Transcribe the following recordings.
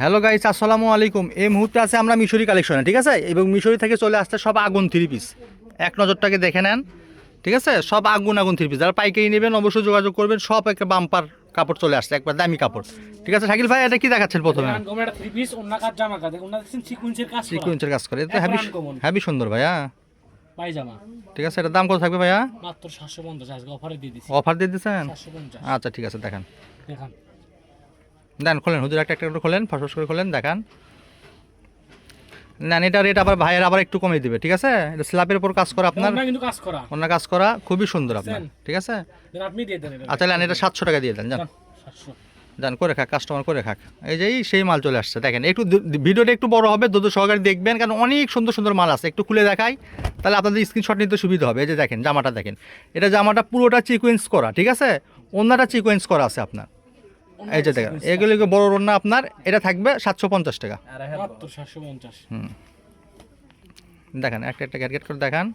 Hello guys আসসালামু আলাইকুম। এই মুহূর্তে আছে আমরা মিশরি কালেকশনে ঠিক আছে? এবং মিশরি থেকে চলে আসছে সব আগুন থ্রি পিস এক নজরটাকে দেখে নেন ঠিক আছে? সব আগুন আগুন থ্রি পিস যারা পাইকারি নেবেন অবশ্যই যোগাযোগ করবেন সব একটা বাম্পার কাপড় চলে আসছে একবার দামি কাপড়। ঠিক আছে শাকিল ভাই এটা কি দেখাচ্ছেন প্রথমে? সিকুয়েন্সের কাজ করা। এটা হ্যাভি হ্যাভি সুন্দর ভাইয়া। পায়জামা। ঠিক আছে এটা দাম কত থাকবে ভাইয়া? মাত্র সাতশো পঞ্চাশ অফারে দিয়ে দিছি। অফার দিয়ে দিচ্ছেন আচ্ছা ঠিক আছে দেখান। দেখান। দেন খোলেন হুজুর একটা একটা করে খোলেন ফসফস করে খোলেন দেখান। নেন এটা রেট আবার ভাইয়ের আবার একটু কমিয়ে দিবে ঠিক আছে? এটা স্ল্যাবের উপর কাজ করা আপনার। কিন্তু কাজ করা। অন্য কাজ করা খুবই সুন্দর আপনার ঠিক আছে? আপনি দিয়ে দেন এটা। আচ্ছা নেন এটা সাতশো টাকা দিয়ে দেন যান। যান করে খাক কাস্টমার করে খাক। এই যে এই সেই মাল চলে আসছে দেখেন একটু ভিডিওটা একটু বড় হবে দুধ সহকারে দেখবেন কারণ অনেক সুন্দর সুন্দর মাল আছে একটু খুলে দেখাই তাহলে আপনাদের স্ক্রিনশট নিতে সুবিধা হবে। এই যে দেখেন জামাটা দেখেন এটা জামাটা পুরোটা চিকুয়েন্স করা ঠিক আছে? অন্যটা চিকুয়েন্স করা আছে আপনার। এই যে দেখেন এগুলো বড় রান্না আপনার? এটা থাকবে সাতশো পঞ্চাশ টাকা। সাতশো পঞ্চাশ। হুম। দেখেন একটা একটা গ্যাট করে দেখান।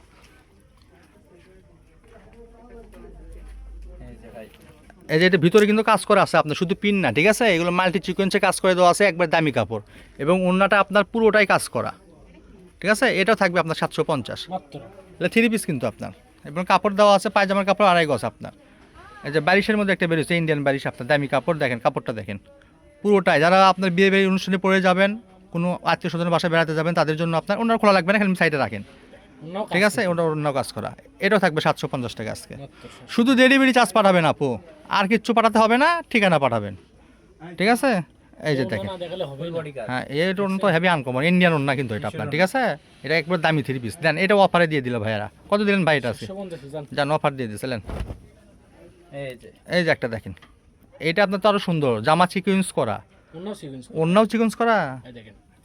এই যে এটা ভিতরে কিন্তু কাজ করা আছে আপনার শুধু পিন না ঠিক আছে? এগুলো মাল্টি চিকুয়েন্সে কাজ করে দেওয়া আছে একবার দামি কাপড়। এবং অন্যটা আপনার পুরোটাই কাজ করা। ঠিক আছে? এটাও থাকবে আপনার সাতশো পঞ্চাশ। এটা থ্রি পিস কিন্তু আপনার। এবং কাপড় দেওয়া আছে পায়জামার কাপড় আড়াই গজ আপনার। এই যে বারিশের মধ্যে একটা বেরিয়েছে ইন্ডিয়ান বারিশ আপনার দামি কাপড় দেখেন কাপড়টা দেখেন। পুরোটাই যারা আপনার বিয়ে বাড়ি অনুষ্ঠানে পড়ে যাবেন কোনো আত্মীয় স্বজনের বাসায় বেড়াতে যাবেন তাদের জন্য আপনার ওনার খোলা লাগবে না খালি সাইডে রাখেন। ঠিক আছে? ওটা অন্য কাজ করা। এটাও থাকবে সাতশো পঞ্চাশ টাকা আজকে। শুধু ডেলিভারি চার্জ পাঠাবেন আপু। আর কিচ্ছু পাঠাতে হবে না ঠিকানা পাঠাবেন। ঠিক আছে? এই যে দেখেন। না দেখালে হবে হ্যাঁ এটা তো হেভি আনকমন ইন্ডিয়ান ওন্না কিন্তু এটা আপনার ঠিক আছে? এটা একবার দামি থ্রি পিস দেন এটা অফারে দিয়ে দিল ভাইয়ারা। কত দিলেন ভাই এটা আছে যান অফার দিয়ে দিয়েছিলেন এই যে। একটা দেখেন। এটা আপনার তো আরও সুন্দর জামা চিকুইন্স করা। অন্যও চিকুইন্স করা।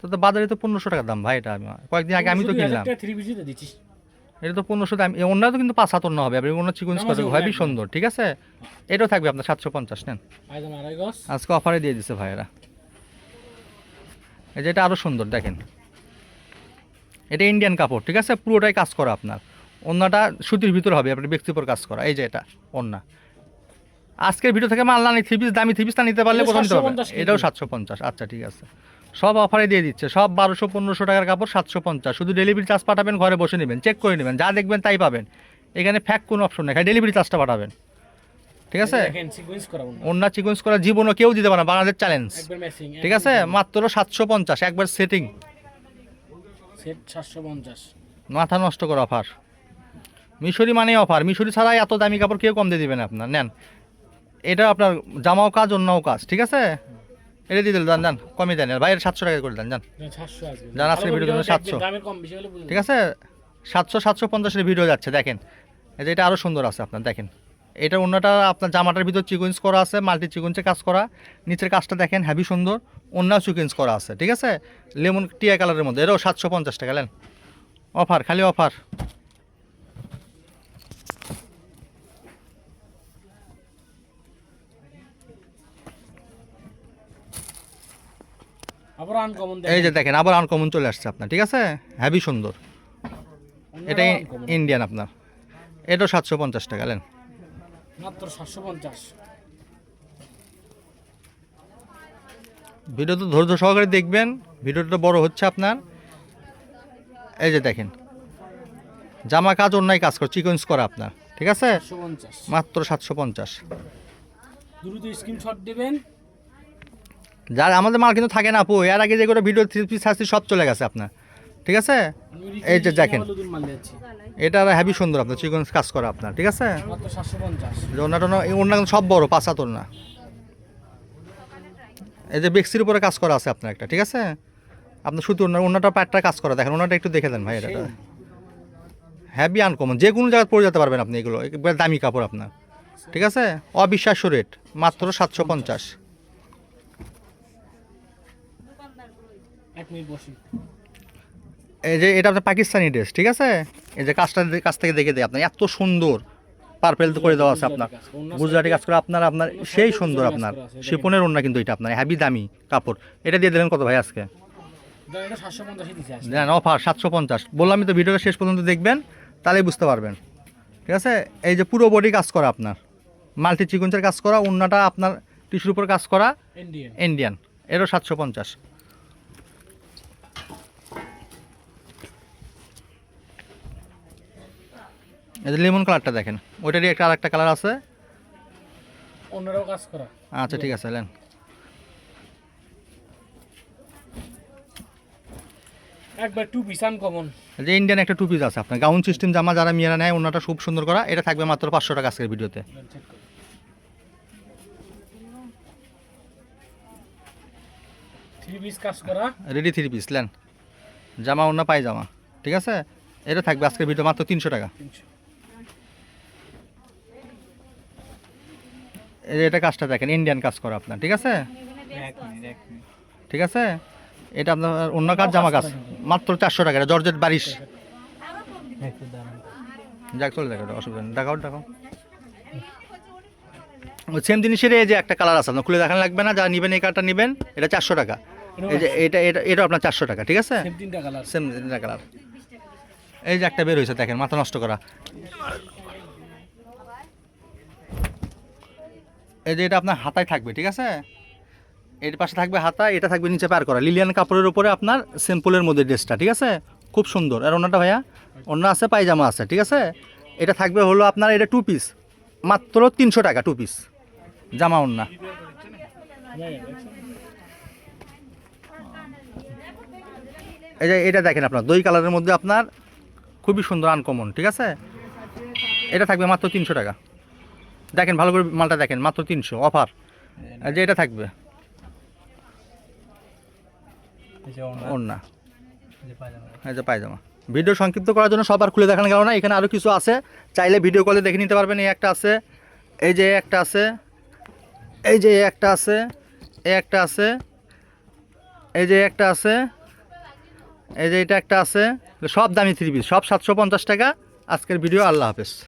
তো তো বাজারে তো পনেরোশো টাকা দাম ভাই এটা আমি কয়েকদিন আগে আমি তো কিনলাম। এটা তো পনেরোশো দাম অন্য তো কিন্তু পাঁচ হাত অন্য হবে আপনি অন্য চিকুইন্স করা একদম। সুন্দর ঠিক আছে? এটাও থাকবে আপনার সাতশো পঞ্চাশ নেন। আজকে অফারে দিয়ে দিচ্ছে ভাইয়েরা। এই যে এটা আরও সুন্দর দেখেন। এটা ইন্ডিয়ান কাপড় ঠিক আছে? পুরোটাই কাজ করা আপনার। অন্যটা সুতির ভিতর হবে আপনার ব্যক্তির উপর কাজ করা। এই যে এটা অন্য আজকের ভিডিও থেকে মাল না নিয়ে থ্রি পিস দামি থ্রি পিস না নিতে পারলে কোথাও নিতে পারবে। এটাও সাতশো পঞ্চাশ। আচ্ছা ঠিক আছে। সব অফারে দিয়ে দিচ্ছে। সব বারোশো পনেরোশো টাকার কাপড় সাতশো পঞ্চাশ। শুধু ডেলিভারি চার্জ পাঠাবেন ঘরে বসে নেবেন চেক করে নেবেন। যা দেখবেন তাই পাবেন। এখানে ফ্যাক কোনো অপশন নেই ডেলিভারি চার্জটা পাঠাবেন। ঠিক আছে? দেখেন সিকুয়েন্স করা অন্য অন্য করা জীবনও কেউ দিতে পারে না বাংলাদেশ চ্যালেঞ্জ ঠিক আছে? মাত্র সাতশো পঞ্চাশ একবার সেটিং মাথা নষ্ট করা অফার মিশরি মানে অফার মিশরি ছাড়া এত দামি কাপড় কেউ কম দিয়ে দিবেন আপনার। নেন এটা আপনার জামাও কাজ অন্যও কাজ ঠিক আছে? এটা দিয়ে দিল যান যান কমিয়ে দেন বাইরে সাতশো টাকা করে দেন যান সাতশো যান আজকের ভিডিওর জন্য 700 দামের কম বেশি হলে বুঝুন ঠিক আছে? সাতশো সাতশো পঞ্চাশের ভিডিও যাচ্ছে দেখেন। এই যে এটা আরও সুন্দর আছে আপনার দেখেন। এটা অন্যটা আপনার জামাটার ভিতর চিকুইন্স করা আছে মাল্টি চিকুইন্সে কাজ করা। নিচের কাজটা দেখেন হ্যাভি সুন্দর অন্যাও চিকুইন্স করা আছে ঠিক আছে? লেমন টিয়া কালারের মধ্যে এটাও সাতশো পঞ্চাশ টাকা নেন। অফার খালি অফার আবার আনকমন এই যে দেখেন। আবার আনকমন চলে আসছে আপনার ঠিক আছে? হ্যাভি সুন্দর। এটা ইন্ডিয়ান আপনার। এটাও সাতশো পঞ্চাশ টাকা নেন। মাত্র সাতশো পঞ্চাশ। ভিডিও তো ধৈর্য সহকারে দেখবেন ভিডিওটা বড় হচ্ছে আপনার। এই যে দেখেন জামা কাজ অন্যায় কাজ করে চিকন্স করা আপনার ঠিক আছে? মাত্র সাতশো পঞ্চাশ। দ্রুত স্ক্রিনশট দেবেন। যার আমাদের মাল কিন্তু থাকে না আপু। এর আগে যেগুলো ভিডিও থ্রি পিস আসছে সব চলে গেছে আপনার। ঠিক আছে? এই যে দেখেন। এটা হ্যাভি সুন্দর আপনার চিকন্স কাজ করা আপনার ঠিক আছে? সাতশো পঞ্চাশ অন্য কিন্তু সব বড় পাঁচ হাতর না এই যে বেক্সির উপরে কাজ করা আছে আপনার একটা ঠিক আছে? আপনার শুধু অন্য অন্যটা প্যাটটা কাজ করা দেখেন অন্যটা একটু দেখে দেন ভাই এটা হ্যাভি আনকমন যে কোনো জায়গায় পরে যেতে পারবেন আপনি এগুলো একবার দামি কাপড় আপনার। ঠিক আছে? অবিশ্বাস্য রেট মাত্র সাতশো পঞ্চাশ। এক মিনিট বসি। এই যে এটা আপনার পাকিস্তানি ড্রেস ঠিক আছে? এই যে কাজটা কাছ থেকে দেখে দেয় আপনার এত সুন্দর। পার্পেল করে দেওয়া আছে আপনার। গুজরাটি কাজ করে আপনার আপনার সেই সুন্দর আপনার। শিপনের ওড়না কিন্তু এটা আপনার হ্যাভি দামি কাপড়। এটা দিয়ে দিলেন কত ভাই আজকে? দেন, অফার সাতশো পঞ্চাশ। বললামই তো ভিডিওটা শেষ পর্যন্ত দেখবেন তাহলেই বুঝতে পারবেন। ঠিক আছে? এই যে পুরো বডি কাজ করা আপনার। মাল্টি চিকুন্সের কাজ করা ওড়নাটা আপনার টিস্যুর উপর কাজ করা ইন্ডিয়ান ইন্ডিয়ান এরও সাতশো পঞ্চাশ। এই লেমন কালারটা দেখেন ওইটারই একটা আরেকটা কালার আছে। অন্যরাও কাজ করা। আচ্ছা ঠিক আছে নেন। একবার টু বিসান কমন যে ইন্ডিয়ান একটা টু পিস আছে আপনার গাউন সিস্টেম জামা যারা মেয়েরা নেয় ওনাটা খুব সুন্দর করা এটা থাকবে মাত্র পাঁচশো টাকা আজকের ভিডিওতে। থ্রি পিস কাজ করা। রেডি থ্রি পিস লেন জামা অন্য পাই জামা ঠিক আছে? এটা থাকবে আজকের ভিডিও মাত্র তিনশো টাকা। তিনশো এই যে এটা কাজটা দেখেন ইন্ডিয়ান কাজ করা আপনার ঠিক আছে? ঠিক আছে? এটা আপনার অন্য কাজ জামা কাজ? মাত্র চারশো টাকা এটা জর্জেট বারিশ। যাক চলে দেখো অসুবিধা নেই। দেখাও দেখাও। সেম জিনিসের এই যে একটা কালার আছে আপনার খুলে দেখানো লাগবে না যা নেবেন এই কালারটা নেবেন এটা চারশো টাকা। এই যে এটা এটা এটা আপনার চারশো টাকা ঠিক আছে? সেম তিনটা কালার এই যে একটা বের হয়েছে দেখেন মাথা নষ্ট করা। এই যে এটা আপনার হাতায় থাকবে, ঠিক আছে? এর পাশে থাকবে হাতা, এটা থাকবে নিচে পার করা। লিলিয়ান কাপড়ের উপরে আপনার সিম্পলের মধ্যে ড্রেসটা, ঠিক আছে? খুব সুন্দর। আর অন্যটা ভাইয়া অন্য আছে, পায়জামা আছে, ঠিক আছে? এটা থাকবে হলো আপনার এটা টু পিস মাত্র তিনশো টাকা টু পিস জামা অন্য এই যে এটা দেখেন আপনার, দই কালারের মধ্যে আপনার খুবই সুন্দর আনকমন ঠিক আছে? এটা থাকবে মাত্র তিনশো টাকা। দেখেন ভালো করে মালটা দেখেন মাত্র তিনশো অফার। যে এটা থাকবে? এই যে পায়জামা। ভিডিও সংক্ষিপ্ত করার জন্য সবার খুলে দেখানো গেল না এখানে আরও কিছু আছে। চাইলে ভিডিও কলে দেখে নিতে পারবেন এই একটা আছে। এই যে একটা আছে। এই যে একটা আছে। এই একটা আছে। এই যে একটা আছে। এই যে এটা একটা আছে। সব দামি থ্রি পিস সব সাতশো পঞ্চাশ টাকা। আজকের ভিডিও আল্লাহ হাফেজ।